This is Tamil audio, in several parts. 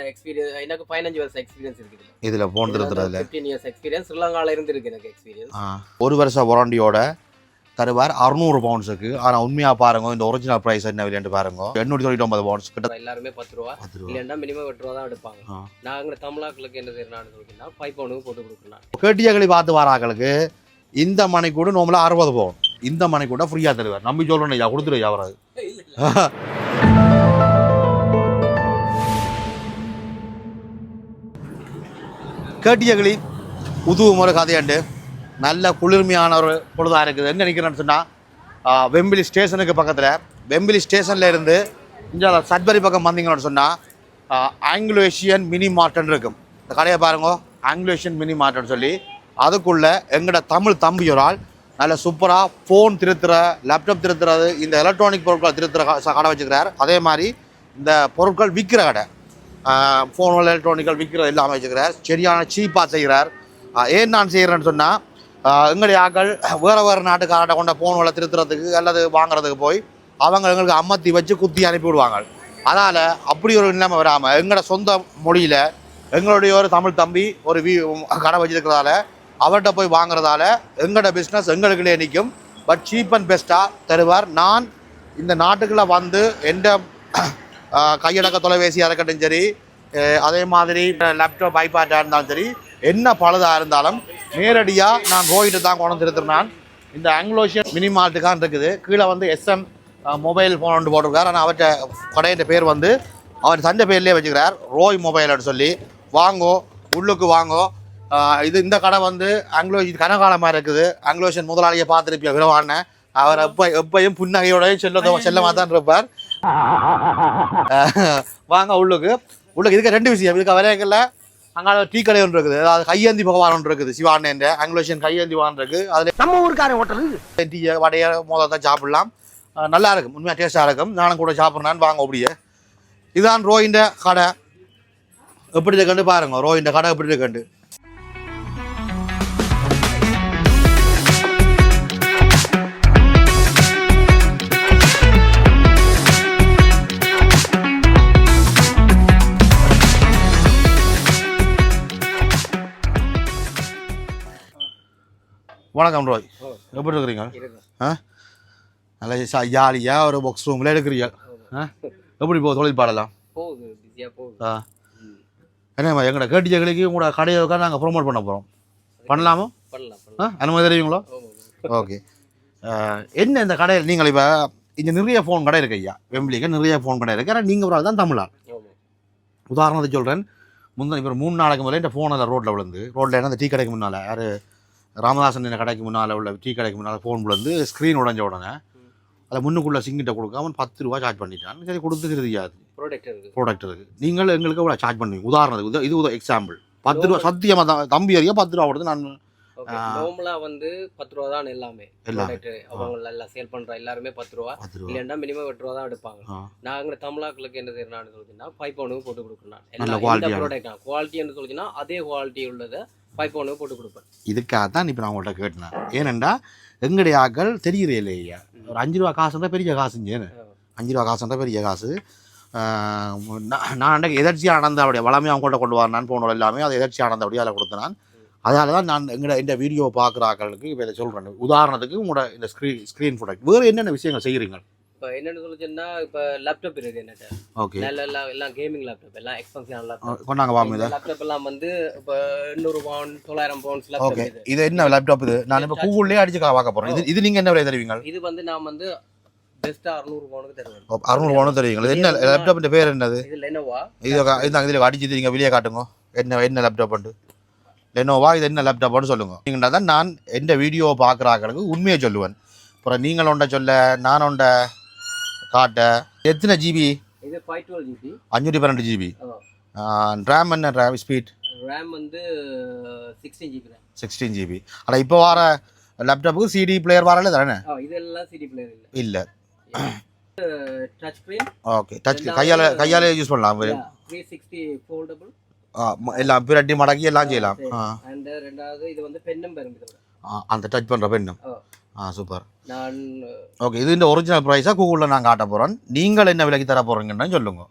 என் எக்ஸ்பீரியன்ஸ் எனக்கு பதினஞ்சு வருஷம் எக்ஸ்பீரியன்ஸ் இருக்குது. இதில் ஃபோன் திருத்துறதுல ஃபிஃப்டீன் இயர்ஸ் எக்ஸ்பீரியன்ஸ் ஸ்ரீலங்கால இருந்து இருக்கு எனக்கு எக்ஸ்பீரியன்ஸ் ஒரு வருஷ வாரண்டியோட தருவார் அறுநூறு பவுன்ஸுக்கு ஆனால் உண்மையாக பாருங்க இந்த ஒரிஜினல் ப்ரைஸ் என்ன விலைன்னு பாருங்க. எண்ணூற்றி தொண்ணூற்றி ஒன்பது பவுன்ஸ் கிட்ட எல்லாருமே பத்து ரூபா. இல்லைன்னா மினிமம் எட்டு ரூபா தான் எடுப்பாங்க. நாங்கள் தமிழாக்களுக்கு என்ன செய்யறான்னு சொல்லிங்கன்னா ஃபைவ் பவுனுக்கு போட்டு கொடுக்கலாம். கேட்டியகளி பார்த்து வராக்களுக்கு இந்த மணி கூட நார்மலாக அறுபது பவுன் இந்த மணி கூட ஃப்ரீயாக தருவார். நம்பி சொல்லணும் ஐயா கொடுத்துரு அவராது கேட்டியகளி புது முறை கதையாண்டு. நல்ல குளிர்மையான ஒரு பொழுதாக இருக்குது. என்ன நினைக்கிறேன்னு சொன்னால் வெம்பிலி ஸ்டேஷனுக்கு பக்கத்தில் வெம்பிலி ஸ்டேஷனில் இருந்து இங்கே சட்பரி பக்கம் வந்தீங்கன்னு சொன்னால் ஆங்கிலோ ஏஷியன் மினி மார்ட்டன் இருக்கும். இந்த கடையை பாருங்க ஆங்கிலோ ஏஷியன் மினி மார்ட்டன் சொல்லி அதுக்குள்ளே எங்களோட தமிழ் தம்பி ஒரு ஆள் நல்ல சூப்பராக ஃபோன் திருத்துற லேப்டாப் திருத்துறது இந்த எலக்ட்ரானிக் பொருட்களை திருத்துற கடை வச்சுக்கிறார். அதே மாதிரி இந்த பொருட்கள் விற்கிற கடை. ஃபோன் எலக்ட்ரானிக்கல் விற்கிறது எல்லாமே வச்சுக்கிறார் சரியான சீப்பாக செய்கிறார். ஏன் நான் செய்கிறேன்னு சொன்னால் எங்களுடைய ஆக்கள் வேறு வேறு நாட்டுக்காரட்ட கொண்ட ஃபோன்களை திருத்துறதுக்கு அல்லது வாங்குறதுக்கு போய் அவங்க எங்களுக்கு அம்மத்தி வச்சு குத்தி அனுப்பி விடுவாங்க. அதனால் அப்படி ஒரு நிலைமை வராமல் எங்களோட சொந்த மொழியில் எங்களுடைய ஒரு தமிழ் தம்பி ஒரு வீ கடை வச்சுருக்கிறதால அவர்கிட்ட போய் வாங்குறதால எங்களோட பிஸ்னஸ் எங்களுக்குள்ளே நிற்கும். பட் சீப் அண்ட் பெஸ்ட்டாக தருவார். நான் இந்த நாட்டுக்குள்ளே வந்து எந்த கையடக்க தொலைபேசியாக இருக்கட்டும் சரி அதே மாதிரி லேப்டாப் ஐபேட்டாக இருந்தாலும் சரி என்ன பழுதாக இருந்தாலும் நேரடியாக நான் போயிட்டு தான் கொண்டு திருத்துறேன் இந்த ஆங்கிலோஷியன் மினி மார்ட்டுக்கான் இருக்குது. கீழே வந்து எஸ்எம் மொபைல் ஃபோன் ஒன்று போட்டிருக்கார். ஆனால் அவர்கிட்ட கடையிட்ட பேர் வந்து அவர் தந்த பேர்லேயே வச்சுக்கிறார். ரோய் மொபைல்னு சொல்லி. வாங்கோ உள்ளுக்கு வாங்கோ. இது இந்த கடை வந்து ஆங்கிலோ இது கனகாலமாக இருக்குது. ஆங்கிலோஷியன் முதலாளியை பார்த்துருப்பிய விரவான அவர் எப்போ எப்பயும் புன்னகையோடய செல்ல செல்லமாக தான் இருப்பார். வாங்க உள்ளுக்கு. உள்ளுக்கு இதுக்கு ரெண்டு விஷயம். இதுக்கு வரையங்கள்ல அங்கே டீ கடை ஒன்று இருக்குது. அதாவது கையேந்தி பகவான் ஒன்று இருக்குது சிவான் என்ற ஆங்கிலோஷியன் கையேந்தி பகவான் இருக்குது அதில் நம்ம ஊருக்காரன் ஹோட்டலு டீயை வடைய மோதல் தான் சாப்பிடலாம். நல்லா இருக்கும். உண்மையாக டேஸ்ட்டாக இருக்கும். நானும் கூட சாப்பிட்றேன். வாங்க அப்படியே. இதுதான் ரோயின்ற கடை. எப்படி இருக்குன்னு பாருங்க. ரோயின்ற கடை எப்படி இருக்குன்னு. வணக்கம் ரோய். எப்படி இருக்கிறீங்க இருக்கு ஆ? நல்லா சா- ஜாலியா ஒரு பாக்ஸ் ரூமில் எடுக்கிறீங்க. ஆ? எப்படி போகுது தொழில் பாடலாம்? ஆ. என்ன எங்களோட கேட்டியர்களுக்கு உங்களோட கடையை உட்காந்து நாங்கள் ப்ரோமோட் பண்ண போகிறோம் பண்ணலாமா? பண்ணலாம் ஆ? அனுமதி தெரியுங்களோ? ஓகே. என்ன இந்த கடையில் நீங்கள் இப்போ இங்கே நிறைய ஃபோன் கடை இருக்கு ஐயா. வெம்பிலிக்கு நிறைய ஃபோன் கடை இருக்கு. ஆனால் நீங்கள் ஒரு ஆள் தான் தமிழா ஆமாம் உதாரணத்துக்கு சொல்கிறேன் முந்தின இப்போ மூணு நாளைக்கு முதல்ல இந்த ஃபோனில் ரோட்டில் விழுந்து ரோட்டில் என்ன அந்த டீ கடைக்கு முன்னால் யார் ராமதாசன் இந்த கடைக்கு முன்னால் உள்ள டீ கடைக்கு முன்னால் ஃபோன் விழுந்து ஸ்க்ரீன் உடஞ்ச உடனே அதை முன்னுக்குள்ளே சிங்கிட்ட கொடுக்காம பத்து ரூபா சார்ஜ் பண்ணிட்டான். சரி கொடுத்துக்கிறது யாது ப்ராடக்ட் இருக்குது நீங்கள் எங்களுக்கு எவ்வளோ சார்ஜ் பண்ணுவீங்க? உதாரணத்துக்கு இது- இது உத எக்ஸாம்பிள் பத்து ரூபா சத்தியமாக தம்பி அறியா பத்து ரூபா கொடுத்து நான். நார்மலாக வந்து பத்து ரூபா தான் எல்லாமே. அவங்க எல்லாம் சேல் பண்ணுற எல்லாருமே பத்து ரூபா. இல்லைன்னா மினிமம் எட்டு ரூபா தான் எடுப்பாங்க. நாங்கள் தமிழாக்களுக்கு என்ன செய்யறான்னு சொல்லிச்சுன்னா ஃபைவ் பவுனுக்கு போட்டு கொடுக்கணும். ப்ராடக்ட் குவாலிட்டி என்று சொல்லிச்சுன்னா அதே குவாலிட்டி உள்ளதை பவுனுக்கு போட்டு கொடுப்பேன். இதுக்காக தான் இப்போ நான் உங்கள்கிட்ட கேட்டேன்? ஏனெண்டா எங்களுடைய ஆக்கள் தெரியுறே இல்லையா? ஒரு அஞ்சு ரூபா காசுன்றா பெரிய காசுஞ்சேன்னு அஞ்சு ரூபா காசுன்றா பெரிய காசு. நான் எதர்ச்சியாக நடந்த அப்படியே? வளமையாக அவங்கள்ட்ட கொண்டு வரனான்னு போனோம் எல்லாமே அது எதர்ச்சியாக நடந்த அப்படியே அதில் கொடுத்தேன் நான். அதனால தான் நான் எங்களோட இந்த வீடியோ பார்க்குற ஆக்களுக்கு இப்போ இதை சொல்கிறேன் உதாரணத்துக்கு உங்களோட இந்த ஸ்க்ரீன் ஸ்க்ரீன் ப்ராடக்ட் வேறு என்னென்ன விஷயங்கள் செய்கிறீங்க இப்போ என்னென்னு சொல்லிச்சுன்னா இப்போ லேப்டாப் இருக்குது என்னட்ட. ஓகே நல்ல எல்லாம் எல்லாம் கேமிங் லேப்டாப் எல்லாம் எக்ஸ்பென்சிவான லேப்டாப் கொண்டாங்க வாங்க இதை லேப்டாப் எல்லாம் வந்து இப்போ எண்ணூறு பவுண்ட் தொள்ளாயிரம் பவுண்ட்ஸ் ஓகே லேப்டாப் இது. இது என்ன லேப்டாப் இது? நான் இப்போ கூகுள்லேயே அடிச்சு பார்க்க போகிறேன் இது இது நீங்கள் என்ன விலை தருவீங்க? இது வந்து நான் வந்து பெஸ்ட்டாக அறுநூறு பவுனுக்கு தருவேன். அறுநூறு ஒன்று தருவீங்க என்ன லேப்டாப்பிൻ്റെ பேர் என்னது? இது லெனோவா இது இதில் அடிச்சு நீங்கள் வெளியே காட்டுங்க. என்ன என்ன லேப்டாப் உண்டு? லெனோவா இது என்ன லேப்டாப்னு சொல்லுங்க. நீங்கள் தான் நான் எந்த வீடியோவை பார்க்குறாங்களுக்கு உண்மையை சொல்லுவேன். அப்புறம் நீங்கள் ஒன்றை சொல்ல நான் ஒன்றை காட்ட எத்தனை ஜிபி இது ஃபைவ் டுவெல் ஜிபி அஞ்சூற்றி பன்னெண்டு ஜிபி ரேம் என்ன ரேம் ஸ்பீட் ரேம் வந்து sixteen GB RAM sixteen GB ஆனால் இப்போ வர லேப்டாப்புக்கு சிடி பிளேயர் வரல தானே? இதெல்லாம் சிடி பிளேயர் இல்லை. இல்லை. டச் ஸ்க்ரீன் ஓகே டச் கையால் கையால் யூஸ் பண்ணலாம். த்ரீ சிக்ஸ்டி ஃபோல்டபுள் எல்லாம் பிரட்டி மடக்கி எல்லாம் செய்யலாம். அண்ட் ரெண்டாவது இது வந்து பெண்ணும் பெரும் அந்த டச் பண்ணுற பெண்ணும் ஆ. சூப்பர் நான் ஓகே இது இந்த ஒரிஜினல் ப்ரைஸாக கூகுளில் நான் காட்ட போகிறேன் நீங்கள் என்ன விலைக்கு தர போகிறீங்கன்னு சொல்லுங்க.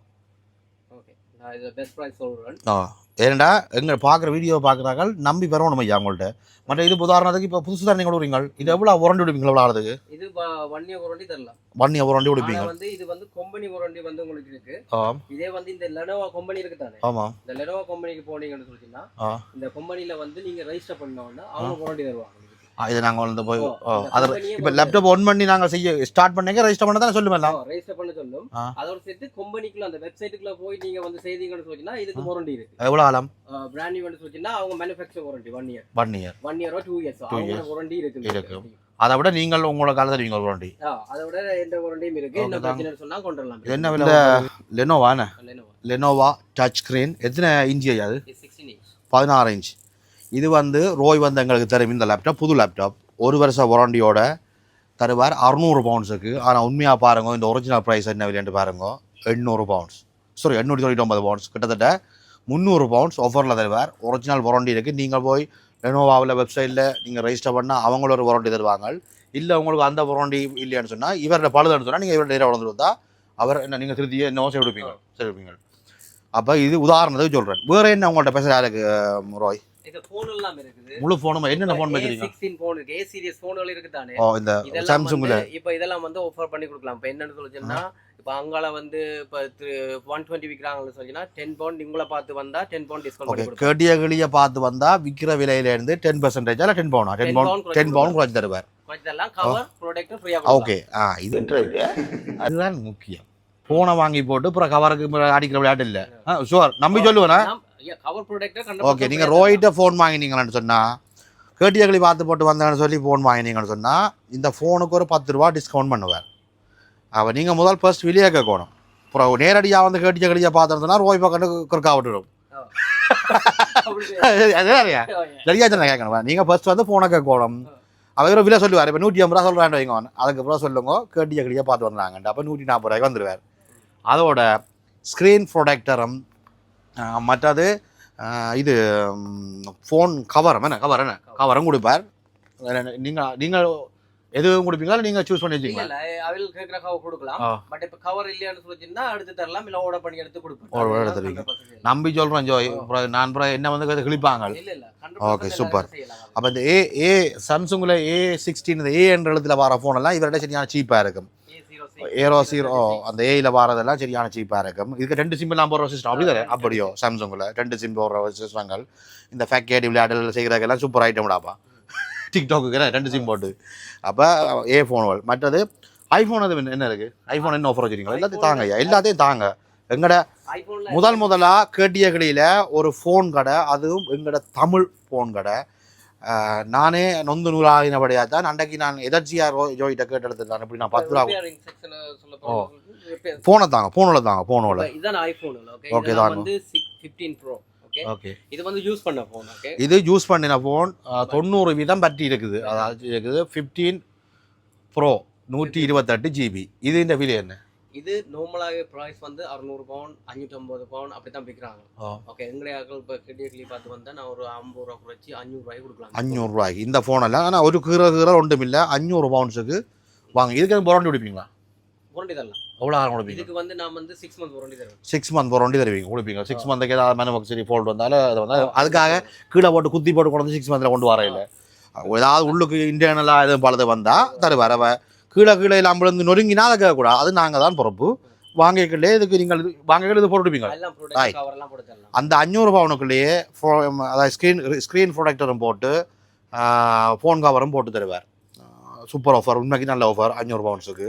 ஓகே நான் இது பெஸ்ட் ப்ரைஸ் சொல்றேன். ஆ ஏன்டா எங்க பார்க்குற வீடியோ பார்க்குறாங்க நம்பி வரணும் ஐயா உங்கள்கிட்ட மற்ற இது உதாரணத்துக்கு இப்போ புதுசு தான் நீங்கள் விடுவீங்க இது எவ்வளோ உரண்டி விடுவீங்க எவ்வளோ ஆகுதுக்கு இது ஒன் இயர் வாரண்டி தரலாம் ஒன் இயர் உரண்டி ஆனா விடுப்பீங்க வந்து இது வந்து கம்பெனி வாரண்டி வந்து உங்களுக்கு இருக்கு. இதே வந்து இந்த லெனோவா கம்பெனி இருக்கு தானே. ஆமாம் இந்த லெனோவா கம்பெனிக்கு போனீங்கன்னு சொல்லிட்டீங்கன்னா இந்த கம்பெனில வந்து நீங்க ரெஜிஸ்டர் பண்ணோம்னா அவங்க வாரண்டி தருவாங்க. இது நாங்கள் வந்து போய் ஓ, அதை இப்போ லேப்டாப் ஒன் பண்ணி நாங்கள் செய்ய ஸ்டார்ட் பண்ணீங்க ரெஜிஸ்டர் பண்ண தானே சொல்லுவேன் ஆ, register பண்ண சொல்லும். அதோட சேர்த்து கம்பெனிக்குள்ள அந்த வெப்சைட்டுக்குள்ள போய் நீங்க வந்து செய்தீங்கன்னு சொல்லினா இதுக்கு வாரண்டி இருக்கு. எவ்வளோ ஆலம் பிராண்ட் நியூ சொல்லினா அவங்க manufacture warranty one year one year one இயரோ two years அவங்க வாரண்டி இருக்கு இருக்கு. அதை விட நீங்கள் உங்களோட காலத்தில் உரண்டி ஆ, அதை விட எந்த வாரண்டியும் இருக்கு. என்ன. பிரச்சனை சொன்னா கொண்டு வரலாம் என்ன விலை லெனோவாண்ணே லெனோவா லெனோவா டச் ஸ்க்ரீன் எத்தனை இன்ச்சி ஐயா அது? இன்ச் பதினாறு இன்ச் இது வந்து ரோய் வந்து எங்களுக்கு தெரியும் இந்த லேப்டாப் புது லேப்டாப் ஒரு வருஷ வாரண்டியோட தருவார் அறுநூறு பவுண்ட்ஸுக்கு ஆனால் உண்மையாக பாருங்க இந்த ஒரிஜினல் ப்ரைஸ் என்ன விலைன்னு பாருங்க. எண்ணூறு பவுண்ட்ஸ் சாரி எண்ணூற்றி தொண்ணூற்றி ஒன்பது பவுண்ட்ஸ் கிட்டத்தட்ட முந்நூறு பவுண்ட்ஸ் ஆஃபரில் தருவார். ஒரிஜினல் வாரண்டி இருக்குது நீங்கள் போய் லெனோவாவில் வெப்சைட்டில் நீங்கள் ரெஜிஸ்டர் பண்ணால் அவங்கள ஒரு வாரண்டி தருவாங்க. இல்லை உங்களுக்கு அந்த வாரண்டி இல்லைன்னு சொன்னால் இவரோட பழுதுன்னு சொன்னால் நீங்கள் இவரோட நேராக வளர்ந்து அவர் என்ன நீங்கள் திருத்தியே என்னவோ செய்து கொடுப்பீங்க. சரி அப்போ இது உதாரணத்துக்கு சொல்கிறேன் வேறு என்ன உங்கள்கிட்ட பேச யாருக்கு ரோய்? இது போன் எல்லாம் இருக்குது. முழு ஃபோனும் என்னென்ன ஃபோன் வைக்கிறீங்க? சிக்ஸ்டீன் போன் இருக்கு. ஏ சீரியஸ் போன்கள் இருக்கு தானே ஓ இந்த இதெல்லாம் சாம்சங்கில் வந்து இப்போ இதெல்லாம் வந்து ஆஃபர் பண்ணி கொடுக்கலாம். இப்போ என்னன்னு சொல்லிச்சுன்னா இப்போ அங்கால வந்து இப்போ ஒன் டுவெண்ட்டி விற்கிறாங்கன்னு சொல்லிச்சுன்னா டென் பவுண்ட் உங்களை பார்த்து வந்தா டென் பவுண்ட் டிஸ்கவுண்ட் ஓகே கிளியை பார்த்து வந்தால் விற்கிற விலையிலேருந்து டென் பர்சன்டேஜ் இல்லை டென் பவுனா டென் 10 pound பவுன் குறைச்சு டென் பவுன் குறைச்சி தருவார். கொஞ்சம் கவர் ப்ராடக்ட்டும் ஃப்ரீயாக ஓகே ஆ இது அதுதான் முக்கியம். ஃபோனை வாங்கி போட்டு அப்புறம் கவருக்கு அடிக்கிற விளையாட்டு இல்லை. ஆ ஷுவர் நம்பி கவர் ப்ராடக்ட்டை ஓகே நீங்கள் ரோயிட்ட ஃபோன் வாங்கினீங்கன்னு சொன்னால் கேட்டிய கிளி பார்த்து போட்டு வந்தேன்னு சொல்லி ஃபோன் வாங்கினீங்கன்னு சொன்னால் இந்த ஃபோனுக்கு ஒரு பத்து ரூபா டிஸ்கவுண்ட் பண்ணுவார். அப்போ நீங்கள் முதல் ஃபர்ஸ்ட் வெளியே கேட்கணும். அப்புறம் நேரடியாக வந்து கேட்டிய கிளியை பார்த்துன்னு சொன்னால் ரோய் பக்கம் குறுக்கா விட்டுடும். சரியா தானே கேட்கணும். நீங்கள் ஃபர்ஸ்ட் வந்து ஃபோனை கேட்கணும். அவர் விலை சொல்லுவார். இப்போ நூற்றி ஐம்பது ரூபா சொல்கிறான் வைங்க. அதுக்கப்புறம் சொல்லுங்க கேட்டிய கிளியை பார்த்து வந்தாங்கன்ட்டு. அப்போ நூற்றி நாற்பது ரூபாய்க்கு வந்துடுவார். அதோட ஸ்க்ரீன் ப்ரொடெக்டரும் மற்றது இது ஃபோன் கவரம் என்ன கவர் என்ன? கவரும் கொடுப்பார். நீங்கள் நீங்கள் எதுவும் கொடுப்பீங்களா நீங்கள் சூஸ் பண்ணி இல்ல வச்சுக்கீங்களா இல்ல அவள் கேட்குற கவர் கொடுக்கலாம். பட் இப்போ கவர் இல்லையான்னு சொல்லிச்சுன்னா அடுத்து தரலாம் இல்ல ஓட பண்ணி எடுத்து கொடுப்போம். Order எடுத்து தருவீங்க. நம்பி சொல்கிறேன் ஜோய் நான் என்ன வந்து கிழிப்பாங்க. இல்ல இல்ல Okay, super. அப்போ இந்த ஏ ஏ சாம்சங்கில் ஏ சிக்ஸ்டீன் ஏ என்ற எழுத்துல வர ஃபோனெல்லாம் இவர்கிட்ட சரியான சீப்பாக இருக்கும். ஏரோ சீரோ அந்த ஏயில் வரதெல்லாம் சரியான சீப்பாக இருக்கும். இதுக்கு ரெண்டு சிம் எல்லாம் போடுற சிஸ்டம் அப்படி தானே அப்படியோ சாம்சங்கில் ரெண்டு சிம் போடுற சிஸ்டங்கள் இந்த ஃபேக்கேடி விளையாடல் செய்கிறதுக்கெல்லாம் சூப்பர் ஐட்டம்டாப்பா டிக்டாக்கு ரெண்டு சிம் போட்டு. அப்போ ஏ ஃபோன்கள் மற்றது ஐஃபோன் அது என்ன இருக்குது ஐஃபோன் என்ன ஆஃபர் வச்சுருக்கீங்களா எல்லாத்தையும் தாங்க ஐயா எல்லாத்தையும் தாங்க. எங்கட முதல் முதலாக கேட்டிய கடையில் ஒரு ஃபோன் கடை அதுவும் எங்களோட தமிழ் ஃபோன் கடை. நானே நொந்து நூலாகினபடியாக தான் அன்றைக்கு நான் எதர்ச்சியாக ரோ ஜோயிட்ட கேட்டு எடுத்துருந்தேன் இப்படி நான் பத்து ரூபா ஓ. ஃபோனை தாங்க ஃபோனில் தாங்க ஃபோனோட இப்ப இதான் ஐபோன் ஓகே. வந்து 15 ப்ரோ ஓகே இது வந்து யூஸ் பண்ண போன் ஓகே இது யூஸ் பண்ணின ஃபோன் தொண்ணூறு வீதம் பற்றி இருக்குது. அதாவது இருக்குது ஃபிஃப்டீன் ப்ரோ நூற்றி இருபத்தெட்டு ஜிபி இது இந்த விலை என்ன? இது நார்மலாகவே ப்ரைஸ் வந்து அறுநூறு பவுன் அஞ்சூற்றம்பது பவுன் அப்படி தான் விற்கிறாங்க. ஓகே எங்களுடைய ஆக்கள் இப்போ கிட்டியக்கிளி பார்த்து வந்தா நான் ஒரு ஐம்பது ரூபா குறைச்சி அஞ்சூறு ரூபாய்க்கு கொடுக்கலாம் அஞ்சூறுரூவாய்க்கு இந்த ஃபோனெல்லாம் ஆனால் ஒரு கீரை கீரை ஒன்றும் இல்லை. அஞ்சூறு பவுன்ஸுக்கு வாங்க. இதுக்கு புரண்டி கொடுப்பீங்களா? வாரண்டி தரலாம். எவ்வளோ ஆகும் கொடுப்பீங்க? இதுக்கு வந்து நான் வந்து சிக்ஸ் மந்த் வாரண்டி தருவேன். சிக்ஸ் மந்த் புரண்டி தருவீங்க. கொடுப்பீங்க. சிக்ஸ் மந்த்துக்கு ஏதாவது மேனுஃபேக்சரி ஃபோல்ட் வந்தாலும் அது வந்து அதுக்காக கீழே போட்டு குத்தி போட்டு கொண்டு வந்து சிக்ஸ் மந்தில் கொண்டு வர இல்லை. ஏதாவது உள்ளுக்கு இன்டர்னலாக எதுவும் பழுது வந்தால் தருவார். கீழே கீழே இல்லாமல் இருந்து நொறுங்கினா அதை கேட்கக்கூடாது. அது நாங்கள் தான் பொறுப்பு. வாங்கிக்கலே இதுக்கு நீங்கள் வாங்கிக்கல இது போட்டுப்பீங்க எல்லாம் Right. ப்ராடக்ட் கவர் எல்லாம் போட்டு தரலாம். அந்த அஞ்சூறு பவுனுக்குள்ளேயே ஃபோ அதாவது ஸ்க்ரீன் ஸ்க்ரீன் ப்ரொடெக்டரும் போட்டு ஃபோன் கவரும் போட்டு தருவார். சூப்பர் ஆஃபர் உண்மைக்கு நல்ல ஆஃபர் அஞ்சூறு பவுன்ஸுக்கு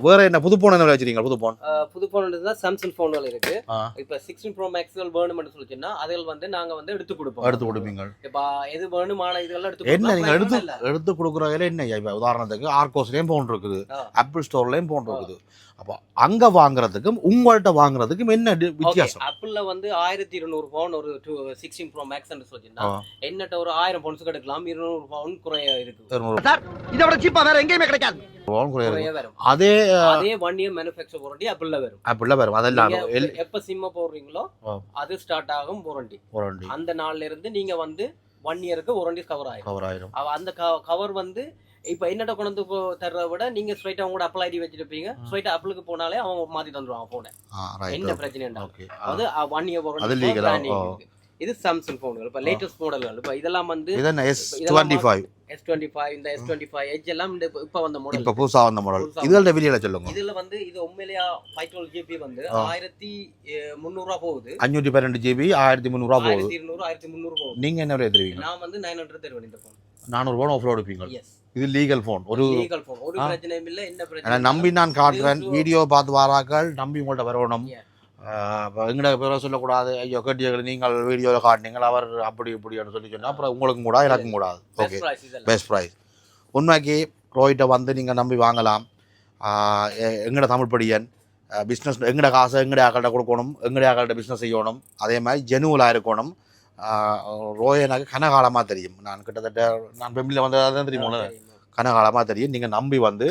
வேறு என்ன புது ஃபோன் என்ன வச்சுருக்கீங்க? புது அஹ் புது தான் சாம்சங் ஃபோன்கள் இருக்கு. இப்போ சிக்ஸ்டீன் ப்ரோ மேக்ஸ்கள் வேணும்னு சொல்லிச்சுன்னா அதில் வந்து நாங்க வந்து எடுத்து கொடுப்போம். எடுத்து கொடுப்பீங்க இப்போ எது வேணுமான இதெல்லாம் எடுத்து என்ன. நீங்கள் எடுத்து. எடுத்து கொடுக்குறதுல என்ன? இப்போ உதாரணத்துக்கு ஆர்கோஸ்லேயும் ஃபோன் இருக்குது. ஆப்பிள் ஸ்டோர்லேயும் ஃபோன் இருக்குது. அப்போ அங்கே வாங்குறதுக்கும் உங்கள்கிட்ட வாங்குறதுக்கும் என்ன டி- வித்தியாசம்? ஆப்பிள்ல வந்து ஆயிரத்தி இருநூறு பவுன் ஒரு சிக்ஸ்டீன் ப்ரோ மேக்ஸ் சொல்லிச்சுன்னா. என்னட்ட ஒரு ஆயிரம் பவுன்ஸ் எடுக்கலாம். இருநூறு பவுன் குறைய இருக்கு. இருநூறு. இதை விட சீப்பா வேற எங்கேயுமே கிடைக்காது. வரும். அதே அதே ஒன் இயர் மேனுஃபேக்சர் வாரண்டி ஆப்பிள்ல வரும். ஆப்பிளில் வரும். அதெல்லாம் எப்ப சிம்ம போடுறீங்களோ. அது ஸ்டார்ட் ஆகும் வாரண்டி வாரண்டி அந்த நாள்ல இருந்து நீங்க வந்து ஒன் இயருக்கு வாரண்டி கவர் ஆயிரும். கவர் ஆயிரும். அவ- அந்த கவர் வந்து இப்போ என்னட்ட கொண்டு தர்றதை விட நீங்க ஸ்ட்ரைட்டா உங்களோட அப்ளை ஐடி வச்சிருப்பீங்க. ஸ்ட்ரைட்டா அப்ளுக்கு போனாலே அவங்க மாத்தி தந்துருவாங்க போனை என்ன பிரச்சனை அது ஒன் இயர்? ஓ. இது சாம்சங் போன்கள் இப்போ லேட்டஸ்ட் மாடல்கள் இப்போ இதெல்லாம் வந்து S twenty five S twenty five இந்த எஸ் டுவெண்ட்டி ஃபைவ் எஜ் எல்லாம் இந்த இப்ப- வந்த மாடல் இப்போ புதுசாக வந்த மாடல் இதுகளோட வெளியில சொல்லுங்க. இதுல வந்து இது உண்மையிலேயா ஃபைவ் டுவெல் ஜிபி வந்து. ஆயிரத்தி முந்நூறுரூவா போகுது. அஞ்சூற்றி பன்னெண்டு ஜிபி ஆயிரத்தி முந்நூறுரூவா போகுது. இருநூறு ஆயிரத்தி முந்நூறு போகுது. நீங்கள் என்ன விலை தருவீங்க? நான் வந்து நைன் ஹண்ட்ரட் தருவேன் இந்த ஃபோன் நானூறுபா ஆஃபர் எடுப்பீங்க. இது லீகல் ஃபோன் ஒரு லீகல் ஃபோன் ஒரு. பிரச்சனையும் இல்ல என்ன பிரச்சனை நம்பி நான் காட்டுறேன். வீடியோ பார்த்து வாராக்கள் நம்பி உங்கள்கிட்ட வரணும். எங்கட பேரை சொல்லக்கூடாது. ஐயோ கேட்டியர்கள் நீங்கள் வீடியோவில் காட்டினீங்கள் அவர் அப்படி இப்படின்னு சொல்லி சொன்னால் அப்புறம் உங்களுக்கும் கூட எனக்கும் கூடாது ஓகே பெஸ்ட் ப்ரைஸ் உண்மைக்கு ரோயிட்ட வந்து நீங்கள் நம்பி வாங்கலாம். எங்கட தமிழ் படியன் பிஸ்னஸ் எங்கட காசை எங்கட ஆக்கள்கிட்ட கொடுக்கணும் எங்கட ஆக்கள்கிட்ட பிஸ்னஸ் செய்யணும். அதே மாதிரி ஜெனுவலாக இருக்கணும். ரோய் எனக்கு கனகாலமாக தெரியும். நான் கிட்டத்தட்ட நான் பெம்பிளில் வந்து அதான் தெரியுமா கனகாலமாக தெரியும். நீங்கள் நம்பி வந்து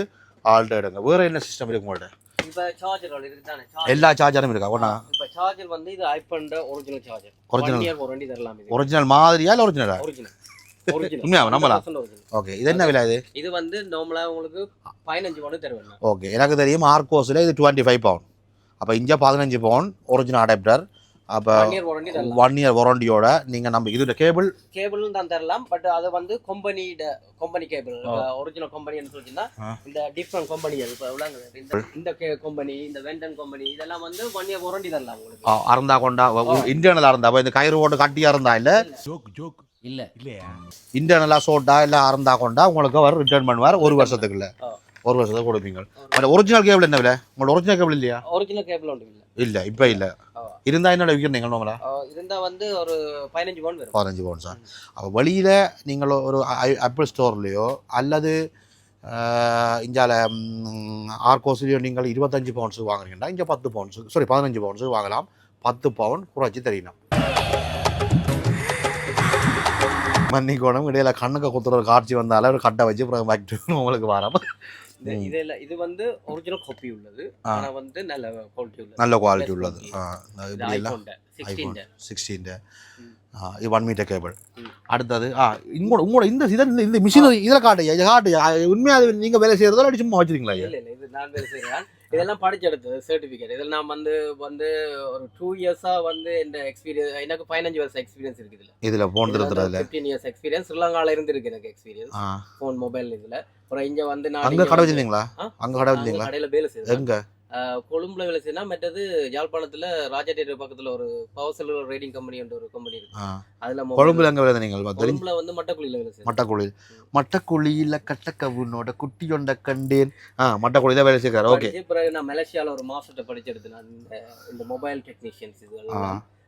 ஆள்கிட்ட எடுங்க. வேறு என்ன சிஸ்டம் இருக்கு உங்கள்கிட்ட இப்ப சார்ஜர் எல்லா சார்ஜரும் இருக்கா? ஒன்றா இப்ப சார்ஜர் வந்து இது ஐபோன்ட ஒரிஜினல் சார்ஜர் இயர் வாரண்டி தரலாம் இது. ஒரிஜினல் மாதிரியா இல்லை ஒரிஜினலா ஒரிஜினல் ஒரிஜினல் உண்மையா? நம்பலாம். ஒரிஜினல் ஓகே இது என்ன விலை இது? இது வந்து நார்மலா உங்களுக்கு பதினஞ்சு பவுன் தருவேன். ஓகே எனக்கு தெரியும் ஆர்கோஸில் இது டுவெண்ட்டி ஃபைவ் பவுன் அப்போ இங்கே பதினஞ்சு பவுன் ஒரிஜினல் அடாப்டர் அப்போ ஒன் இயர் வாரண்டியோட நீங்கள் நம்ம இதோட கேபிள் கேபிளும் தான் தரலாம் பட் அது வந்து கம்பெனியோட கம்பெனி கேபிள். ஒரிஜினல் கம்பெனின்னு சொல்லிச்சுன்னா. இந்த டிஃப்ரெண்ட் கம்பெனிகள் இப்போ விளாங்க இந்த கம்பெனி இந்த வெண்டன் கம்பெனி இதெல்லாம் வந்து ஒன் இயர் வாரண்டி தரலாம் உங்களுக்கு. அறந்தா கொண்டா இன்டர்னலாக இருந்தா அப்போ இந்த கயிறு ஓட்டு கட்டியாக இருந்தா இல்லை? இல்ல. இன்டர்னலாக சோட்டா இல்லை அறந்தா கொண்டா உங்களுக்கு அவர் ரிட்டர்ன் பண்ணுவார் ஒரு வருஷத்துக்குள்ள. ஒரு வருஷத்துக்கு கொடுப்பீங்க. பட் ஒரிஜினல் கேபிள் என்ன விலை? உங்களோட ஒரிஜினல் கேபிள் இல்லையா? ஒரிஜினல் கேபிள் ஒன்றும் இல்லை. இல்லை இப்போ இல்லை. இருந்தால் என்னோட விற்கிறீங்க நோங்களா இருந்தா வந்து ஒரு பதினஞ்சு பவுன் வரும். பதினஞ்சு பவுன் சார். அப்போ வெளியில் நீங்கள் ஒரு ஆப்பிள் ஸ்டோர்லேயோ அல்லது இந்தியாவில் ஆர்கோஸ்லேயோ நீங்கள் இருபத்தஞ்சு பவுன்ஸுக்கு வாங்குறீங்கன்னா இங்கே பத்து பவுன்ஸுக்கு சாரி பதினஞ்சு பவுன்ஸுக்கு வாங்கலாம். பத்து பவுன் குறைச்சி தெரியணும். மன்னிக்கோணும் இடையில கண்ணுக்கு குத்துற ஒரு காட்சி வந்தாலே ஒரு கட்டை வச்சு அப்புறம் பேக் உங்களுக்கு வரோம். இந்த- இது இல்ல இது வந்து ஒரிஜினல் காப்பி உள்ளது. ஆ. ஆனா வந்து நல்ல குவாலிட்டி உள்ளது. நல்ல குவாலிட்டி உள்ளது. இது சிக்ஸ்டீன். இது ஒன் மீட்டர் கேபிள். அடுத்தது ஆ உங்களோட உங்களோட இந்த இதில் இந்த மிஷின் இதில் காட்டு இதை காட்டு உண்மையாக நீங்கள் வேலை செய்கிறதோ இல்லை சும்மா வச்சுருக்கீங்களா இல்ல இல்ல இது நான் வேலை செய்கிறேன் இதெல்லாம் படிச்சு எடுத்தது சர்டிபிகேட் இதில் நான் வந்து வந்து ஒரு டூ இயர்ஸா வந்து இந்த எக்ஸ்பீரியன்ஸ் எனக்கு பதினஞ்சு வருஷம் எக்ஸ்பீரியன்ஸ் இருக்கு இதுல. இதில் ஃபோன் ஃபிஃப்டீன் இயர்ஸ் எக்ஸ்பீரியன்ஸ் ஸ்ரீலங்கால இருந்து இருக்கு எனக்கு எக்ஸ்பீரியன்ஸ் ஃபோன் மொபைல் இதுல. அப்புறம் இங்க வந்து நான் அங்கே கடை வச்சிருந்தீங்களா? அங்கே கடை வச்சிருந்தீங்களா? கடையில வேலை செய்யறேன் எங்கே? கொழும்புல வேலை செய்யணும் மற்றது யாழ்ப்பாணத்துல ராஜா தேட்டர் பக்கத்துல ஒரு பவர் செல்லுலர் ரேடிங் கம்பெனி ஒரு கம்பெனி இருக்கு. அதுல கொழும்புல எங்கே வேலை நீங்கள் கொழும்புல வந்து மட்டக்குழியில வேலை செய்யறேன் மட்டக்குழியில் மட்டக்குழியில் கட்டக்கவுனோட குட்டியொண்ட கண்டேன். ஆ மட்டக்குழியில் வேலை செய்கிறார் ஓகே. பிறகு நான் மலேசியால ஒரு மாசத்தை படிச்செடுத்து நான் இந்த மொபைல் டெக்னீஷியன்ஸ் இது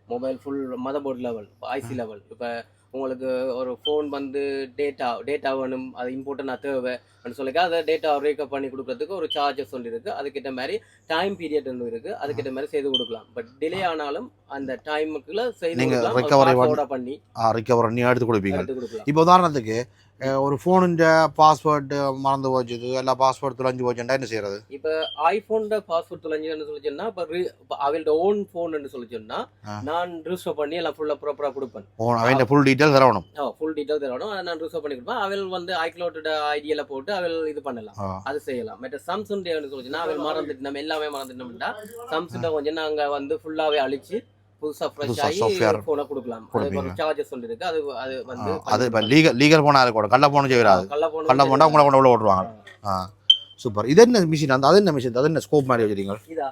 mobile full mother board level IC level இப்போ உங்களுக்கு ஒரு ஃபோன் வந்து டேட்டா டேட்டா வேணும் அது இம்பார்ட்டன்ட் தேவை அப்படின்னு சொல்லிக்க அதை டேட்டா ரேக்கப் பண்ணி கொடுக்கறதுக்கு ஒரு சார்ஜஸ் ஒன்று இருக்கு. அதுக்கிட்ட மாதிரி டைம் பீரியட் ஒன்று இருக்கு. அதுக்கிட்ட மாதிரி செய்து கொடுக்கலாம். பட் டிலே ஆனாலும் அந்த டைமுக்குள்ள செய்து நீங்க கொடுக்கலாம். recovery பண்ணி- ஆ ரிக்கவர் பண்ணி எடுத்து கொடுப்பீங்க. இப்போ உதாரணத்துக்கு ஒரு ஃபோனுன்ற பாஸ்வேர்டு மறந்து போச்சுது இல்லை பாஸ்வேர்டு தொலைஞ்சு போச்சுட்டா என்ன செய்யறது இப்போ ஐபோன்ட பாஸ்வேர்ட் தொலைஞ்சுன்னு சொல்லி சொன்னா இப்போ அவளோட ஓன் ஃபோன் சொல்லி சொன்னா. நான் ரிஜிஸ்டர் பண்ணி எல்லாம் ஃபுல்லாக ப்ராப்பராக கொடுப்பேன். அவன் ஃபுல் டீட்டெயில் தரணும் ஃபுல் டீட்டெயில் தரணும் நான் ரிசர்வ் பண்ணி கொடுப்பேன். அவள் வந்து ஐக்ளோட்டோட ஐடியால போட்டு அவள் இது பண்ணலாம். அது செய்யலாம். மற்ற சாம்சங் சொல்லிச்சுன்னா அவள் மறந்துட்டு நம்ம எல்லாமே மறந்துட்டோம்னா சாம்சங் கொஞ்சம் நாங்க வந்து ஃபுல்லாவே அழிச்சு புதுசா ஃப்ரெஷ் ஆகி போனை கொடுக்கலாம். சார்ஜஸ் சொல்லி இருக்கு அது அது வந்து அது இப்போ லீகல் லீகல் ஃபோனாக இருக்கணும் கள்ள ஃபோனும் செய்யறாது. கள்ள போன கள்ள ஃபோனா உங்களை கொண்டு உள்ள ஓட்டுவாங்க. ஆ. சூப்பர். இது என்ன மிஷின் அந்த அது என்ன மிஷின் அது என்ன ஸ்கோப் மாதிரி வச்சுருக்கீங்க? இதா.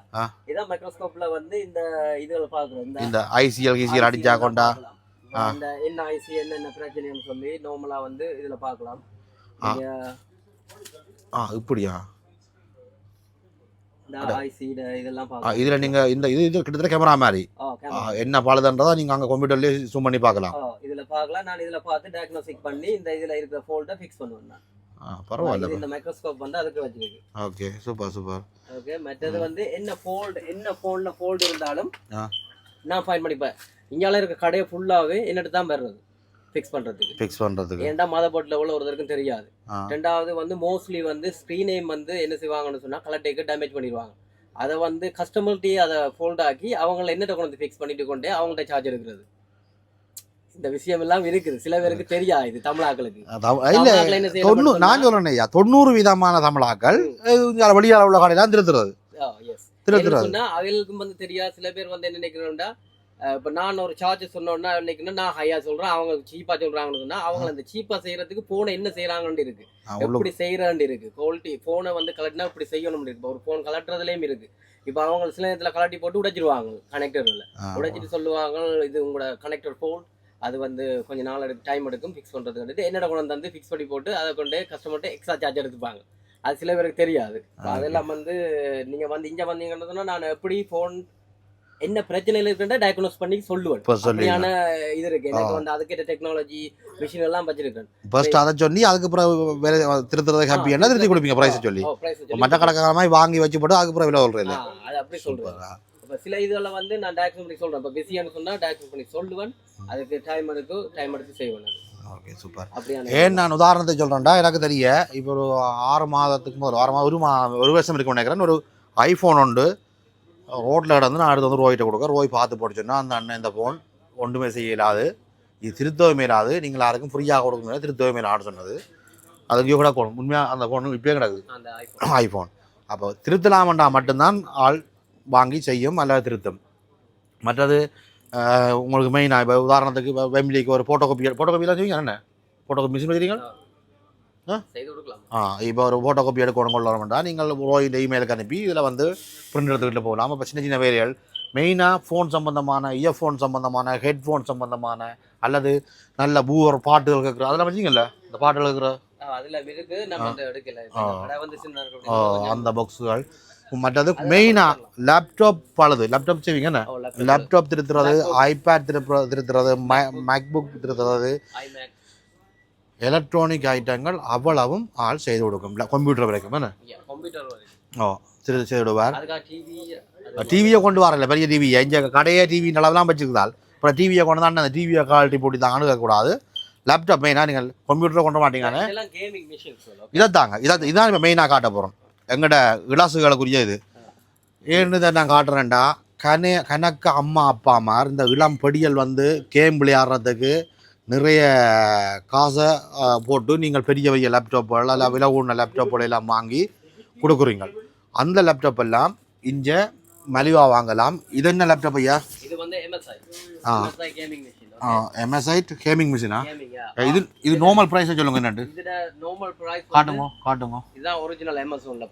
இதான் மைக்ரோஸ்கோப்ல வந்து இந்த இதுல பாக்குறோம் இந்த ஐசிஎல் கிசிஎல் அடிச்சா கொண்டா? இந்த என்ன ஐசி என்னென்ன பிரச்சனைன்னு சொல்லி நார்மலா வந்து இதுல பார்க்கலாம். ஆ இப்படியா இந்த ஐசி இதெல்லாம் ஆ, பார்க்கலாம் இதுல நீங்க இந்த இது இது கிட்டத்தட்ட கேமரா மாதிரி. என்ன பழுதுன்றதா நீங்க அங்க கம்ப்யூட்டர்லயே ஜூம் பண்ணி பார்க்கலாம். இதுல பார்க்கலாம். நான் இதுல பார்த்து டயக்னோஸ்டிக் பண்ணி இந்த இதுல இருக்கிற ஃபோல்டை ஃபிக்ஸ் பண்ணுவேன் பரவாயில்ல இந்த மைக்ரோஸ்கோப் வந்து அதுக்கு வச்சிருக்கு ஓகே சூப்பர் சூப்பர் ஓகே மற்றது வந்து என்ன ஃபோல்டு என்ன ஃபோன்ல ஃபோல்டு இருந்தாலும். நான் ஃபைன் பண்ணிப்பேன். இங்கால இருக்க கடையை ஃபுல்லாவே என்னட்டு தான் வர்றது. ஃபிக்ஸ் பண்றதுக்கு. ஃபிக்ஸ் பண்றதுக்கு. ஏன்டா மத போட்டில் உள்ள ஒருத்தருக்கும் தெரியாது. ரெண்டாவது வந்து மோஸ்ட்லி வந்து ஸ்க்ரீன் நேம் வந்து என்ன செய்வாங்கன்னு சொன்னா கலர் டேக்கு டேமேஜ் பண்ணிடுவாங்க. அதை வந்து கஸ்டமர்கிட்டயே அதை ஃபோல்ட் ஆக்கி அவங்கள என்னட்ட கொண்டு ஃபிக்ஸ் பண்ணிட்டு கொண்டே அவங்கள்ட்ட சார்ஜ் எடுக்கிறது. இந்த விஷயம் எல்லாம் இருக்குது. சில பேருக்கு தெரியாது இது தமிழாக்களுக்கு. இல்ல என்ன நான் சொல்றேன் ஐயா தொண்ணூறு விதமான தமிழாக்கள் வெளியால உள்ள கடையெல்லாம் திருத்துறது. திருத்துறது. சொன்னா அவங்களுக்கும் வந்து தெரியாது. சில பேர் வந்து என்ன நினைக்கிறோம்டா இப்ப நான் ஒரு சார்ஜ் சொன்னோன்னா நினைக்கணும் நான் ஹையா சொல்றேன் அவங்க சீப்பா சொல்றாங்கன்னு சொன்னா அவங்க அந்த சீப்பா செய்யறதுக்கு போனை என்ன செய்யறாங்கன்னு இருக்கு. எப்படி செய்யறான்னு இருக்கு. குவாலிட்டி போனை வந்து கலட்டினா இப்படி செய்யணும்னு இருக்கு. ஒரு போன் கலட்டுறதுலயும் இருக்கு. இப்ப அவங்க சில நேரத்துல கலட்டி போட்டு உடைச்சிருவாங்க கனெக்டர்ல உடைச்சிட்டு சொல்லுவாங்க இது உங்களோட கனெக்டர் ஃபோன் அது வந்து கொஞ்ச நாள் எடுக்கும் டைம் எடுக்கும் ஃபிக்ஸ் பண்றதுக்கு என்னோட கொண்டு வந்து ஃபிக்ஸ் பண்ணி போட்டு அதை கொண்டு கஸ்டமர்கிட்ட எக்ஸ்ட்ரா சார்ஜ் எடுத்துப்பாங்க. அது சில பேருக்கு தெரியாது. அதெல்லாம் வந்து நீங்க வந்து இங்க வந்தீங்கன்னு நான் எப்படி ஃபோன் என்ன பிரச்சனையில இருக்குன்றா டயக்னோஸ் பண்ணி சொல்லுவேன். அப்படியான இது இருக்கு. எனக்கு வந்து அதுக்கேற்ற டெக்னாலஜி மிஷின் எல்லாம் வச்சிருக்கேன். ஃபர்ஸ்ட் அதை சொல்லி அதுக்கு பிறகு வேலை திருத்துறது ஹாப்பி என்ன திருத்தி கொடுப்பீங்க? பிரைஸ் சொல்லி. மற்ற கடைக்கார மாதிரி வாங்கி வச்சு போட்டு அதுக்கு பிறகு விலை சொல்றேன் அது அப்படி சொல்றேன். இப்ப சில இதெல்லாம் வந்து நான் டேரக்ஷன் பண்ணி சொல்றேன். இப்ப பிஸியானு சொன்னா டேரக்ஷன் பண்ணி சொல்லுவேன். அதுக்கு டைம் எடுக்கும் டைம் எடுத்து செய்வேன் ஓகே சூப்பர் ஏன் நான் உதாரணத்தை சொல்கிறேன்டா எனக்கு தெரிய இப்போ ஒரு ஆறு மாதத்துக்கு முதல் ஆறு மாதம் ஒரு மா ஒரு வருஷம் இருக்கும் நினைக்கிறேன். ஒரு ஐஃபோன் உண்டு. ரோட்டில் கிடந்து நான் அடுத்து வந்து ரோயிட்ட கொடுக்க. ரோய் பார்த்து போட்டு சொன்னா அந்த அண்ணன் இந்த ஃபோன் ஒன்றுமே செய்ய இயலாது இது திருத்தவே மேலாது. நீங்கள் யாருக்கும் ஃப்ரீயாக கொடுக்க திருத்தவே மேல ஆட சொன்னது அதுக்கு கூட போகணும் உண்மையாக அந்த ஃபோன் இப்பயே கிடக்குது ஐஃபோன் அப்போ திருத்தலாமண்டா மட்டும்தான் ஆள் வாங்கி செய்யும் அல்லது திருத்தும். மற்றது உங்களுக்கு மெயினாக இப்போ உதாரணத்துக்கு இப்போ வெம்லிக்கு ஒரு ஃபோட்டோ காப்பி ஃபோட்டோ காப்பிலாம் செய்வீங்க என்ன ஃபோட்டோ காப்பி மிஷின் வச்சுருக்கீங்க செய்து கொடுக்கலாம் ஆ இப்போ ஒரு ஃபோட்டோ காப்பி எடுக்கணும் கொள்ள வரமாட்டா நீங்கள் ரோயின் இமெயிலுக்கு அனுப்பி இதில் வந்து பிரிண்ட் எடுத்துக்கிட்டு போகலாம் இப்போ சின்ன சின்ன வேலைகள் மெயினாக ஃபோன் சம்பந்தமான இயர்ஃபோன் சம்பந்தமான ஹெட்ஃபோன் சம்பந்தமான அல்லது நல்ல பூவர் பாட்டுகள் கேட்குற அதெல்லாம் வச்சிங்கல்ல இந்த பாட்டுகள் கேட்குற அந்த பாக்ஸுகள் மற்றது மெயினாக லேப்டாப் பழுது லேப்டாப் செய்வீங்க என்ன ஓ, laptop. லேப்டாப் திருத்துறது. ஐபேட் திருப்புற திருத்துறது மேக்புக் திருத்துறது. எலக்ட்ரானிக் ஐட்டங்கள் அவ்வளவும் ஆள் செய்து கொடுக்கும் கம்ப்யூட்டர் வரைக்கும் என்ன. ஓ திரு செய்து விடுவார் டிவியை கொண்டு வரல பெரிய டிவி எங்க கடையே டிவி அளவுலாம் வச்சுருந்தால் அப்புறம் டிவியை கொண்டு தான் அந்த டிவியை குவாலிட்டி போட்டு தாங்கன்னு கேட்கக்கூடாது லேப்டாப் மெயினாக நீங்கள் கம்ப்யூட்டரை கொண்டு மாட்டீங்கன்னு. சொல்லும். இதைத்தாங்க இதை இதான் இப்போ மெயினாக காட்ட போகிறோம் எங்கட இளாசுகளுக்குரிய இது. ஏன்னு இதை நான் காட்டுறேன்டா. கனே கணக்கு அம்மா அப்பா அம்மார் இந்த இளம் படியல் வந்து கேம் விளையாடுறதுக்கு நிறைய காசை போட்டு நீங்கள் பெரிய பெரிய லேப்டாப்புகள் அல்ல விலை கூடின லேப்டாப்புகள் எல்லாம் வாங்கி கொடுக்குறீங்க. அந்த லேப்டாப் எல்லாம் இங்கே மலிவாக வாங்கலாம். இது என்ன லேப்டாப் ஐயா? இது வந்து MSI. ஆ. எம்எஸ்ஐட் கேமிங் மிஷினா. இது இது நார்மல் ப்ரைஸை சொல்லுங்க என்னண்டு price வந்து- காட்டுங்க காட்டுங்க. இதுதான்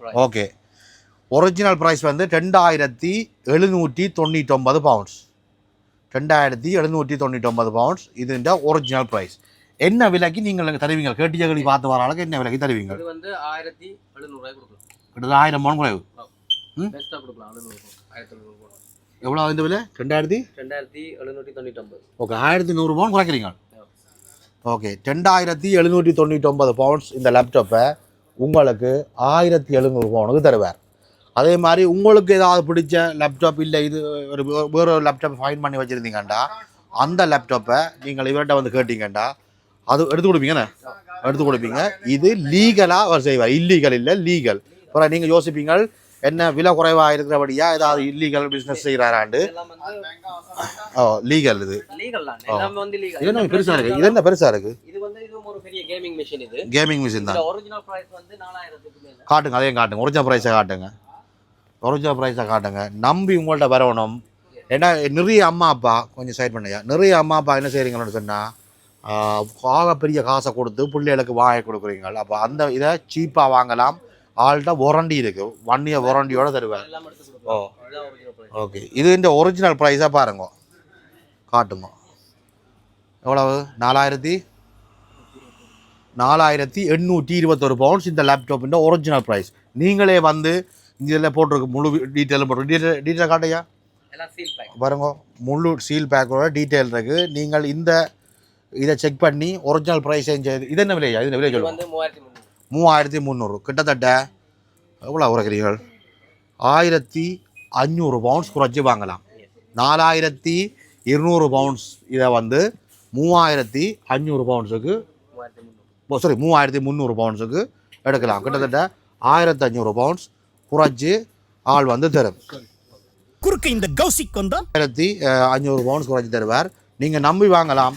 price. ஓகே ஒரிஜினல் ப்ரைஸ் வந்து ரெண்டாயிரத்தி எழுநூற்றி தொண்ணூற்றொம்பது பவுண்ட்ஸ் ரெண்டாயிரத்தி எழுநூற்றி தொண்ணூற்றொம்பது பவுண்ட்ஸ் இதுன்ற ஒரிஜினல் ப்ரைஸ் என்ன விலைக்கு நீங்கள் தருவீங்க கேட்டியகளி பார்த்து வர ஆளுக்கு என்ன விலைக்கு தருவீங்க இது வந்து 1700 ரூபாய் கொடுக்கலாம். கிட்டத்தட்ட ஆயிரம் பவுன் குறைவு ம்? Best ஆ கொடுக்கலாம், 700 ரூபாய். 1700 ரூபாய். எவ்வளோ இந்த விலை ரெண்டாயிரத்தி 2799. ஓகே ஆயிரத்தி நூறு பவுன் குறைக்கிறீங்க ஓகே ரெண்டாயிரத்தி எழுநூற்றி தொண்ணூற்றொம்பது பவுண்ட்ஸ் இந்த லேப்டாப்பை உங்களுக்கு ஆயிரத்தி எழுநூறு பவுனுக்கு தருவார் அதே மாதிரி உங்களுக்கு ஏதாவது பிடிச்ச லேப்டாப் இல்லை இது ஒரு வேற ஒரு லேப்டாப் ஃபைன் பண்ணி வச்சுருந்தீங்கண்டா அந்த லேப்டாப்பை நீங்கள் இவர்கிட்ட வந்து கேட்டீங்கண்டா அது எடுத்து கொடுப்பீங்கண்ணே எடுத்து கொடுப்பீங்க. இது லீகலாக அவர் செய்வார். இல்லீகல் இல்லை லீகல் அப்புறம் நீங்கள் யோசிப்பீங்க என்ன விலை குறைவாக இருக்கிறபடியா ஏதாவது இல்லீகல் பிஸ்னஸ் செய்கிறாராண்டு ஓ லீகல் இது. இது என்ன பெருசாக இருக்குது இது என்ன பெருசாக இருக்குது கேமிங் மிஷின் தான். காட்டுங்க அதையும் காட்டுங்க. ஒரிஜினல் ப்ரைஸை காட்டுங்க. ஒரிஜினல் ப்ரைஸை காட்டுங்க. நம்பி உங்கள்ட்ட வரணும். ஏன்னா நிறைய அம்மா அப்பா கொஞ்சம் சைட் பண்ணியா நிறைய அம்மா அப்பா என்ன செய்கிறீங்கன்னு சொன்னால் ஆக பெரிய காசை கொடுத்து பிள்ளைகளுக்கு வாங்கி கொடுக்குறீங்க. அப்போ அந்த இதை சீப்பாக வாங்கலாம். ஆள்கிட்ட வாரண்டி இருக்குது ஒன் இயர் எல்லாம் எடுத்து ஓ. ஓகே இது இந்த ஒரிஜினல் ப்ரைஸாக பாருங்க. காட்டுங்க. எவ்வளவு? நாலாயிரத்தி நாலாயிரத்தி எண்ணூற்றி இருபத்தொரு பவுண்ட்ஸ் இந்த லேப்டாப்பின் ஒரிஜினல் ப்ரைஸ் நீங்களே வந்து இதில் போட்டிருக்கு முழு டீட்டெயிலும் போட்டு டீட்டெயில் டீட்டெயில் காட்டையா பாருங்க முழு சீல் பேக்கோட டீட்டெயில் இருக்குது நீங்கள் இந்த இதை செக் பண்ணி ஒரிஜினல் ப்ரைஸ் இது என்ன விலையா? இது விலை வந்து மூவாயிரத்தி முந்நூறு கிட்டத்தட்ட எவ்வளோ குறைக்கிறீர்கள் ஆயிரத்தி அஞ்சூறு பவுண்ட்ஸ் குறைச்சி வாங்கலாம். நாலாயிரத்தி இருநூறு பவுண்ட்ஸ் இதை வந்து மூவாயிரத்தி அஞ்சூறு முந்நூறு சாரி மூவாயிரத்தி முந்நூறு பவுண்ட்ஸுக்கு எடுக்கலாம். கிட்டத்தட்ட ஆயிரத்தி அஞ்சூறு பவுண்ட்ஸ் குறைச்சி ஆள் வந்து தரும். குறுக்க இந்த கௌசிக் வந்தா ஆயிரத்தி அஞ்சூறு பவுண்ட்ஸ் குறைச்சி தருவார். நீங்கள் நம்பி வாங்கலாம்.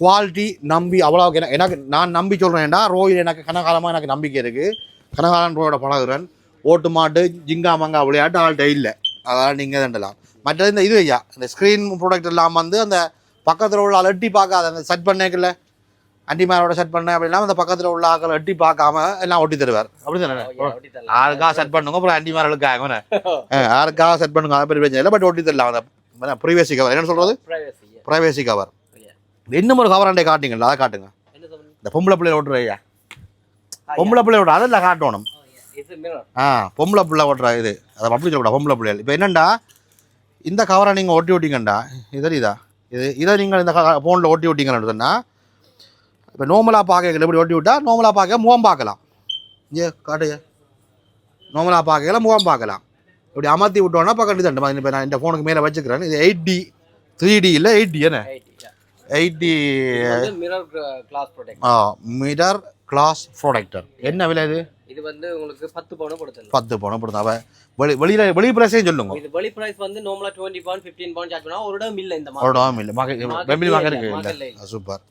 குவாலிட்டி நம்பி அவ்வளோ எனக்கு எனக்கு நான் நம்பி சொல்கிறேன்டா ரோயில் எனக்கு கனகாலமாக எனக்கு நம்பிக்கை இருக்குது கனகாலன் ரோயோட பழகுறேன். ஓட்டு மாட்டு ஜிங்கா மங்கா விளையாட்டு ஆள்கிட்ட இல்லை. அதான் நீங்கள் தண்டலாம். மற்றது இந்த இது ஐயா இந்த ஸ்க்ரீன் ப்ராடக்ட் எல்லாம் வந்து அந்த பக்கத்தில் உள்ள எட்டி பார்க்காத அந்த செட் பண்ணேக்கல அண்டிமாரோட செட் பண்ணேன் அப்படின்னா அந்த பக்கத்தில் உள்ள ஆக்களை எட்டி பார்க்காம எல்லாம் ஒட்டி தருவார். அப்படி தானே? யாருக்காக செட் பண்ணுங்க? அப்புறம் அண்டிமார்களுக்காக யாருக்காக செட் பண்ணுங்க? அதை பிரச்சனை இல்லை பட் ஒட்டி தரலாம். அந்த ப்ரீவியசி கவர் என்ன சொல்கிறது ப்ரைவேசி கவர் இன்னும் ஒரு கவர் அண்டை காட்டுங்களா அதை காட்டுங்க. இந்த பொம்பளை பிள்ளைய ஓட்டுற ஐயா பொம்பளை பிள்ளை ஓட்டுற அதெல்லாம் காட்டணும். ஆ பொம்பளை பிள்ளை ஓட்டுற இது. அதை அப்படி சொல்லக்கூடாது பொம்பளை பிள்ளைகள். இப்போ என்னண்டா? இந்த கவரை நீங்கள் ஒட்டி விட்டீங்கண்டா இது தெரியுதா? இது இதை நீங்கள் இந்த ஃபோனில் ஒட்டி விட்டீங்கன்னு சொன்னால் இப்போ நோமலாக பார்க்கல இப்படி ஒட்டி விட்டா நோமலாக பார்க்க முகம் பார்க்கலாம். ஏ காட்டுங்க. நோமலாக பார்க்கல முகம் பார்க்கலாம். இப்படி அமர்த்தி விட்டோன்னா பக்கம் இது இப்போ நான் இந்த ஃபோனுக்கு மேலே வச்சுக்கிறேன். இது எயிட் டி த்ரீ டி இல்லை எயிட் டி என்ன? Eight D protect ah mirror glass protector என்ன விலை இது? இது வந்து உங்களுக்கு பத்து பவுன் கொடுத்துடலாம். பத்து பணம் கொடுத்தா அவ வெளி வெளியில் வெளி பிரைஸையும் சொல்லுங்க. இது வெளி பிரைஸ் வந்து நார்மலா டுவெண்ட்டி பவுன் ஃபிஃப்டீன் பவுன் சார்ஜ் பண்ணா ஒரு இடம் இல்ல இந்த மாதிரி ல மகனுக்கு இல்ல, இல்லை market ல இல்ல. சூப்பர்.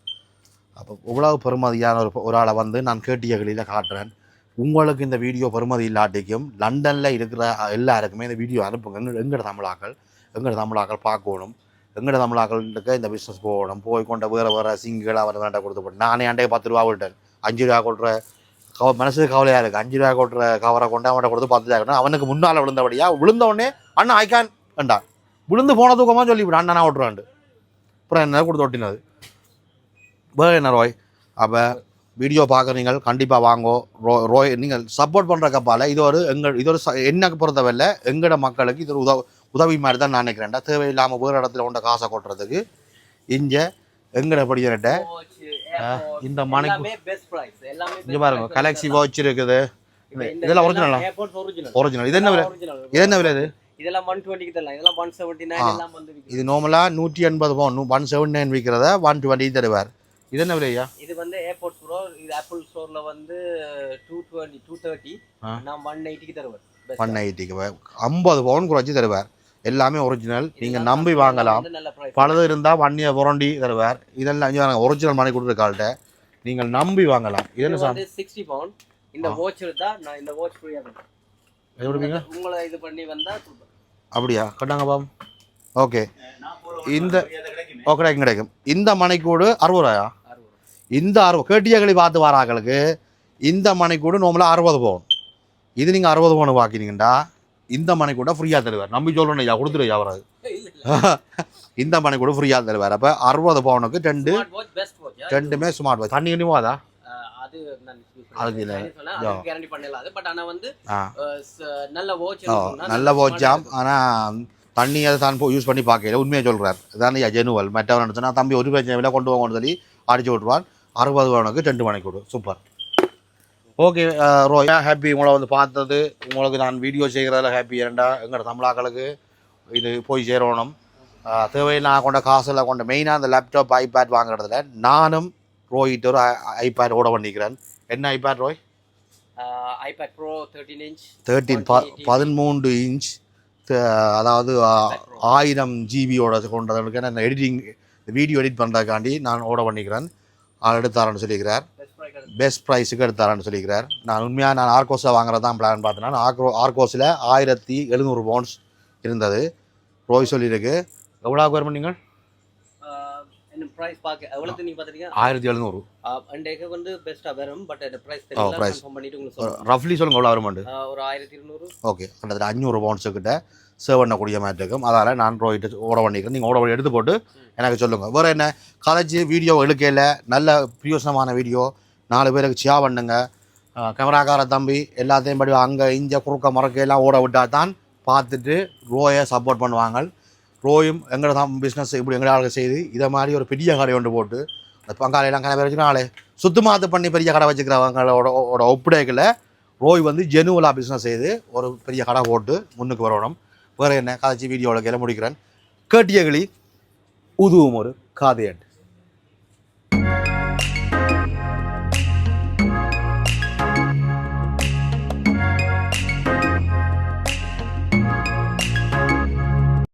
அப்போ இவ்வளவு பெருமதியான ஒரு ஒரு ஆளை வந்து நான் கேட்டியகளில் காட்டுறேன். உங்களுக்கு இந்த வீடியோ பெருமதி இல்லாட்டிக்கும் லண்டனில் இருக்கிற எல்லாருக்குமே இந்த வீடியோ அனுப்புங்க. எங்கள் எங்கட தமிழாக்கள்? எங்கட தமிழாக்கள் பார்க்கணும். எங்கட தமிழாக்களுக்கு இந்த பிஸ்னஸ் போகணும். போய் கொண்ட வேறு வேறு சிங்கிள் அவர் வேண்டாம் கொடுத்து போட்டு. நானே அண்டையை பத்து ரூபா விட்டேன் அஞ்சு ரூபா கொடுற கவ மனசுக்கு கவலையாக இருக்குது அஞ்சு ரூபா கொடுற கவரை கொண்டு அவன்கிட்ட கொடுத்து பத்து ரூபா அவனுக்கு முன்னால் விழுந்தபடியா விழுந்த உடனே அண்ணா ஐக்கான் வேண்டா விழுந்து போன தூக்கமாக சொல்லிவிடு. அண்ணா நான் ஓட்டுறாண்டு அப்புறம் என்ன கொடுத்து ஒட்டினது வேறு என்ன ரோய்? அப்போ வீடியோ பார்க்குறீங்க கண்டிப்பாக வாங்கோ. ரோ ரோய் நீங்கள் சப்போர்ட் பண்ணுற கப்பால் இது ஒரு எங்கள் இது ஒரு என்னை பொறுத்தவரையில் எங்களோட மக்களுக்கு இது ஒரு உதவ உதவி மாதிரி தான் நான் நினைக்கிறேன்டா தேவையில்லாமல் வேறு இடத்துல கொண்ட காசை கொட்டுறதுக்கு? இங்கே எங்கட படிக்கிறட்ட இந்த மணிக்கு- இங்கே பாருங்க கலெக்சி வாட்ச் இருக்குது. இதெல்லாம் ஒரிஜினலா ஒரிஜினல் இது என்ன விலை? இது என்ன விலை இது? இதெல்லாம் 120 க்கு தரலாம். இதெல்லாம் 179 ஆ. எல்லாம் வந்து விக்குது. இது நார்மலாக நூற்றி எண்பது பவுன். ஒன் செவன் நைன் விற்கிறத ஒன் டுவெண்ட்டி தருவார். இது என்ன விலையா? இது வந்து ஏர்போர்ட் ப்ரோ இது ஆப்பிள் ஸ்டோர்ல வந்து 220 230 ஆ. நான் 180 க்கு தருவேன். ஒன் எயிட்டிக்கு ஐம்பது பவுன் குறைச்சி தருவார். எல்லாமே ஒரிஜினல் நீங்கள் நம்பி வாங்கலாம். பழுது இருந்தால் வண்டியை புரண்டி தருவார். இதெல்லாம் இங்கே ஒரிஜினல் மணி கொடுத்துருக்காள்கிட்ட நீங்கள் நம்பி வாங்கலாம். இது என்ன சார்? 60 பவுண்ட் இந்த வாட்ச் இருந்தா நான் இந்த வாட்ச் ஃப்ரீயா தரேன் எது கொடுப்பீங்க? உங்களை இது பண்ணி வந்தா கொடுப்பேன். அப்படியா? கட்டாங்க பாம் ஓகே. இந்த ஓ கிடைக்கும் கிடைக்கும். இந்த மணிக்கூடு அறுபது ரூபாயா. இந்த அறுபது கேட்டியகளி பார்த்து வராங்களுக்கு இந்த மணிக்கூடு நார்மலாக அறுபது பவுன். இது நீங்கள் அறுபது பவுன் வாக்கினீங்கண்டா இந்த மணிக்கூட ஃப்ரீயாக தருவார். நம்பி சொல்லணும் ஐயா கொடுத்துருயா வராது இல்ல, இல்ல. இந்த மணிக்கூட ஃப்ரீயாக தருவார். அப்போ அறுபது பவுனுக்கு ரெண்டு. ரெண்டுமே ஸ்மார்ட் வாட்ச் தண்ணி ஆ, அது நல்ல watch ஓ இருக்குன்னா நல்ல வாட்சாம் ஆனால் தண்ணி அதை தான் யூஸ் பண்ணி பார்க்கல. உண்மையை சொல்கிறார் இதான் ஐயா ஜெனுவல். மற்றவன் சொன்னா தம்பி ஒரு பிரச்சனை இல்லை கொண்டு போங்கன்னு சொல்லி அடிச்சு விட்ருவான் அறுபது பவுனுக்கு ரெண்டு மணிக்கு கொடு. சூப்பர். ஓகே ரோயா ஹாப்பி. உங்களை வந்து பார்த்தது உங்களுக்கு நான் வீடியோ செய்கிறதுல ஹாப்பி ஏன்டா எங்களோட தமிழாக்களுக்கு இது போய் சேரணும். அஹ், தேவையில்லாம் கொண்ட காசில் கொண்ட மெயினாக அந்த லேப்டாப் ஐபேட் வாங்குறதுல நானும் ரோஹித் ஒரு ஐபேட் ஓட பண்ணிக்கிறேன். என்ன ஐபேட் ரோய் 13 inch தேர்ட்டீன் ப 180. பதிமூன்று இன்ச் அதாவது ஆயிரம் ஜிபியோட கொண்டதுக்கு நான் எடிட்டிங் வீடியோ எடிட் பண்ணுறதுக்காண்டி நான் ஓட பண்ணிக்கிறேன். ஆள் எடுத்தாரன்னு சொல்லிக்கிறார். பெஸ்ட் ப்ரைஸுக்கு எடுத்தாரன்னு சொல்லிக்கிறார். நான் உண்மையாக நான் ஆர்கோஸில் வாங்குறது தான் பிளான் பார்த்தேன் ஆர்கோ ஆர்கோஸில் ஆயிரத்தி எழுநூறு பவுண்ட்ஸ் இருந்தது. ரோய் சொல்லியிருக்கு. எவ்வளோ வரும் நீங்கள்? Price பார்க்க எவ்வளவு நீங்க பாத்துட்டீங்க ஆயிரத்தி எழுநூறு. அண்டேக்கு வந்து பெஸ்டா வரும் பட் அந்த பிரைஸ் தெரியல. கன்ஃபார்ம் பண்ணிட்டு உங்களுக்கு ரஃப்லி சொல்லுங்க எவ்வளோ வருமாண்டு ஒரு ஆயிரத்தி இருநூறு. ஓகே கிட்டத்தட்ட அஞ்சூறு பவுண்ட்ஸுக்கிட்ட சேவ் பண்ணக்கூடிய மாதிரி இருக்கும். அதால் நான் ரோயிட்டு ஓட பண்ணிக்கிறேன். நீங்கள் ஓட எடுத்து போட்டு எனக்கு சொல்லுங்கள் வேறு என்ன? கதைச்சி வீடியோ எடுக்கையில் நல்ல பிரியோசனமான வீடியோ நாலு பேருக்கு சியா பண்ணுங்க. கேமராக்கார தம்பி எல்லாத்தையும் படி அங்கே இங்கே குறுக்க முறக்கையெல்லாம் ஓட விட்டால் தான் பார்த்துட்டு ரோயை சப்போர்ட் பண்ணுவாங்க. ரோயும் எங்களை தான் பிஸ்னஸ் இப்படி எங்களை ஆளுங்க செய்து இதை மாதிரி ஒரு பெரிய கடை ஒன்று போட்டு அந்த பங்காளியெல்லாம் கடை பேர் வச்சுக்கிறாங்களே சுத்தமாத்து பண்ணி பெரிய கடை வச்சுக்கிறவங்களோட ஓட ஒப்படைக்கில். ரோய் வந்து ஜெனுவலாக பிஸ்னஸ் செய்து ஒரு பெரிய கடை போட்டு முன்னுக்கு வரணும். வேறு என்ன? கதைச்சி வீடியோவில் கீழே முடிக்கிறேன். கேட்டியகளி உதுவும் ஒரு காதையட்